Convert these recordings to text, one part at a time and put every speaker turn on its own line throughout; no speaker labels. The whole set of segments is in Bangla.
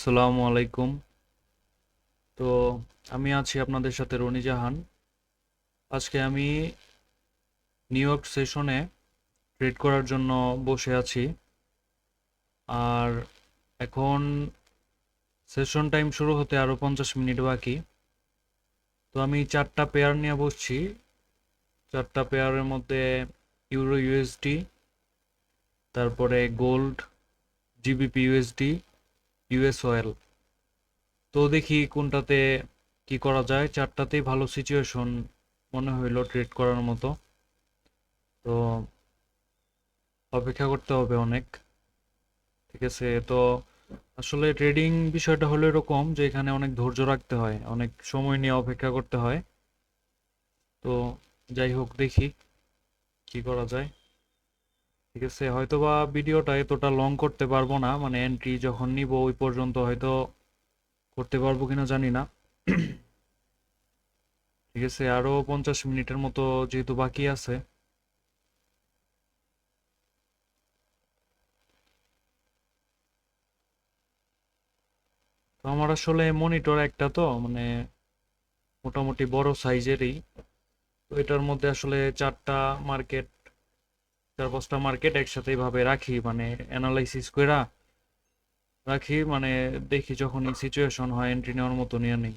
আসসালামু আলাইকুম। তো আমি আছি আপনাদের সাথে রনি জাহান। আজকে আমি নিউ ইয়র্ক সেশনে ট্রেড করার জন্য বসে আছি। আর এখন সেশন টাইম শুরু হতে আরও পঞ্চাশ মিনিট বাকি। তো আমি চারটা পেয়ার নিয়ে বসছি। চারটা পেয়ারের মধ্যে ইউরো ইউএসডি, তারপরে gold, GBP USD US oil তো দেখি কোনটাতে কি করা যায়। চারটাতেই ভালো সিচুয়েশন মনে হইল ট্রেড করার মতো। তো অপেক্ষা করতে হবে অনেক। ঠিক আছে, তো আসলে ট্রেডিং বিষয়টা হলো এরকম যে এখানে অনেক ধৈর্য রাখতে হয়, অনেক সময় নিয়ে অপেক্ষা করতে হয়। তো যাই হোক, দেখি কি করা যায়। ঠিক আছে, হয়তোবা ভিডিওটা এতটা লং করতে পারব না মানে এন্ট্রি যখন নিব ওই পর্যন্ত হয়তো করতে পারব কিনা জানি না। ঠিক আছে, আরও পঞ্চাশ মিনিটের মতো যেহেতু বাকি আছে। তো আমার আসলে মনিটর একটা তো মানে মোটামুটি বড় সাইজেরই তো এটার মধ্যে আসলে চারটা মার্কেট চার পাঁচটা মার্কেট একসাথে ভাবে রাখি মানে অ্যানালাইসিস কইরা রাখি মানে দেখি যখন সিচুয়েশন হয় এন্ট্রি নেওয়ার মতো নিয়ে নেই।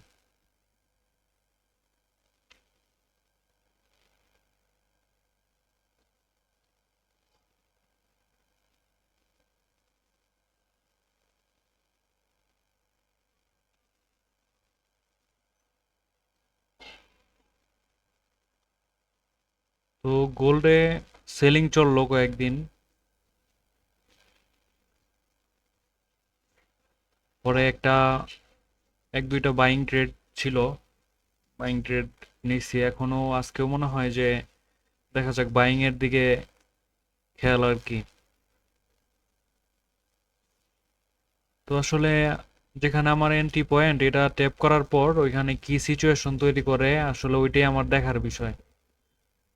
তো গোল্ডে সেলিং চলল কয়েকদিন পরে একটা, এক দুইটা বাইং ট্রেড ছিল। বাইং ট্রেড নিচ্ছি এখনও আজকেও মনে হয় যে দেখা যাক বাইংয়ের দিকে খেয়াল আর কি। তো আসলে যেখানে আমার এন্ট্রি পয়েন্ট এটা ট্যাপ করার পর ওইখানে কি সিচুয়েশন তৈরি করে, আসলে ওইটাই আমার দেখার বিষয়।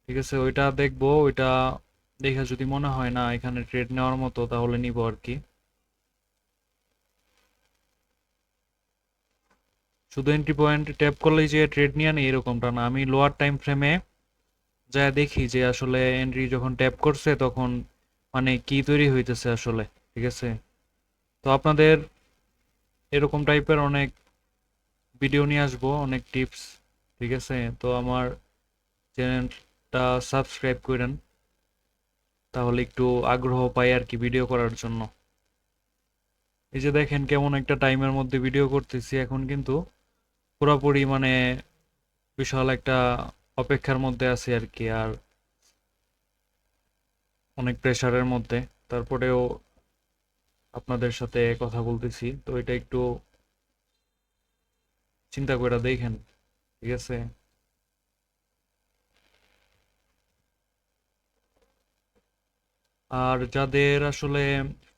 ঠিক আছে, ওইটা দেখব, ওইটা দেখে যদি মনে হয় না এখানে ট্রেড নেওয়ার মতো, তাহলে নিব আর কি। শুধু এন্ট্রি পয়েন্ট ট্যাপ করলেই যে ট্রেড নিয়ে নেই এরকমটা না, আমি লোয়ার টাইম ফ্রেমে যা দেখি যে আসলে এন্ট্রি যখন ট্যাপ করছে তখন মানে কি তৈরি হইতেছে আসলে, ঠিক আছে? তো আপনাদের এরকম টাইপের অনেক ভিডিও নিয়ে আসব, অনেক টিপস ঠিক আছে? তো আমার চ্যানেলটা সাবস্ক্রাইব করেন। তাহলে একটু আগ্রহ পাই আর কি ভিডিও করার জন্য। এই যে দেখেন কেমন একটা টাইমের মধ্যে ভিডিও করতেছি। এখন কিন্তু পুরোপুরি মানে বিশাল একটা অপেক্ষার মধ্যে আছি আর কি, আর অনেক প্রেশারের মধ্যে। তারপরেও আপনাদের সাথে কথা বলতেছি। তো এটা একটু চিন্তা করে দেখেন, ঠিক আছে? আর যাদের আসলে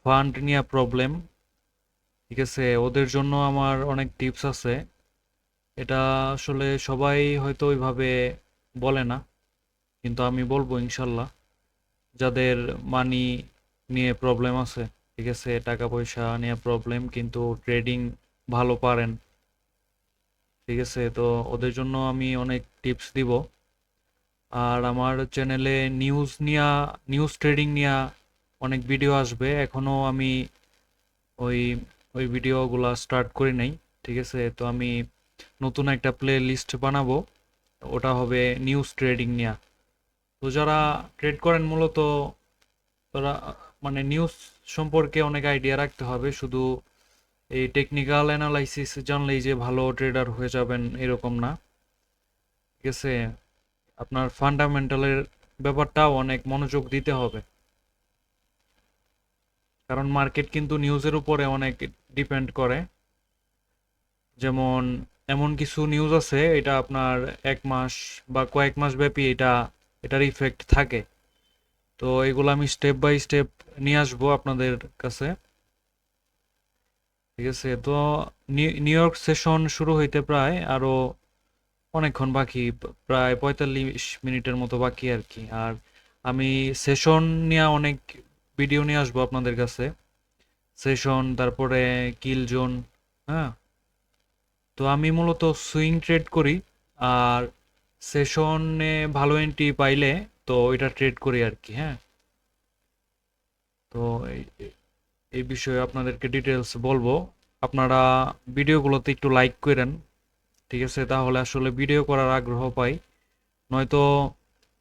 ফান্ড নিয়ে প্রবলেম ঠিক আছে, ওদের জন্য আমার অনেক টিপস আছে। এটা আসলে সবাই হয়তো ওইভাবে বলে না, কিন্তু আমি বলব ইনশাল্লাহ, যাদের মানি নিয়ে প্রবলেম আছে, ঠিক আছে, টাকা পয়সা নিয়ে প্রবলেম কিন্তু ট্রেডিং ভালো পারেন, ঠিক আছে, তো ওদের জন্য আমি অনেক টিপস দিব। আর আমার চ্যানেলে নিউজ নিয়া নিউজ ট্রেডিং নিয়া অনেক ভিডিও আসবে। এখনও আমি ওই ওই ভিডিওগুলা স্টার্ট করি নাই, ঠিক আছে? তো আমি নতুন একটা প্লে লিস্ট বানাবো। ওটা হবে নিউজ ট্রেডিং নিয়া। তো যারা ট্রেড করেন মূলত, তারা মানে নিউজ সম্পর্কে অনেক আইডিয়া রাখতে হবে। শুধু এই টেকনিক্যাল অ্যানালাইসিস জানলেই যে ভালো ট্রেডার হয়ে যাবেন এরকম না, ঠিক আছে? আপনার ফান্ডামেন্টালের ব্যাপারটাও অনেক মনোযোগ দিতে হবে। কারণ মার্কেট কিন্তু নিউজের উপরে অনেক ডিপেন্ড করে। যেমন, এমন কিছু নিউজ আছে, এটা আপনার এক মাস বা কয়েক মাস ব্যাপী এটা, এটার ইফেক্ট থাকে। তো এগুলো আমি স্টেপ বাই স্টেপ নিয়ে আসব আপনাদের কাছে। ঠিক আছে? তো নিউ ইয়র্ক সেশন শুরু হইতে প্রায় আরও অনেকক্ষণ বাকি প্রায় পঁয়তাল্লিশ মিনিটের মতো বাকি আর কি। আর আমি সেশন নিয়ে অনেক ভিডিও নিয়ে আসব আপনাদের কাছে। সেশন তারপরে কিল জোন হ্যাঁ? তো আমি মূলত সুইং ট্রেড করি। আর সেশনে ভালো এন্ট্রি পাইলে তো ওইটা ট্রেড করি আর কি হ্যাঁ? তো এই বিষয়ে আপনাদেরকে ডিটেলস বলব। আপনারা ভিডিওগুলোতে একটু লাইক করেন। ঠিক আছে, তাহলে আসলে ভিডিও করার আগ্রহ পাই। নয়তো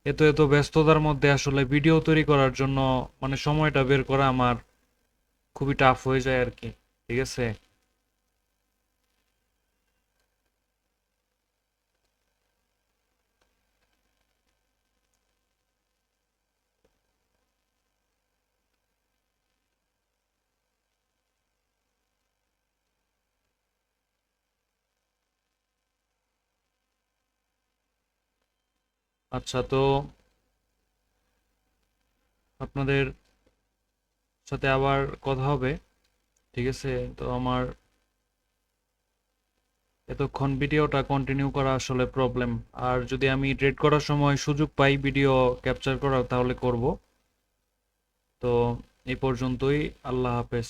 এত এত ব্যস্ততার মধ্যে আসলে ভিডিও তৈরি করার জন্য মানে সময়টা বের করা আমার খুবই টাফ হয়ে যায় আর কি, ঠিক আছে? আচ্ছা তো আপনাদের সাথে আবার কথা হবে, ঠিক আছে? তো আমার এতক্ষণ ভিডিওটা কন্টিনিউ করা আসলে প্রবলেম আর যদি আমি ট্রেড করার সময় সুযোগ পাই ভিডিও ক্যাপচার করার, তাহলে করব। তো এই পর্যন্তই, আল্লাহ হাফেজ।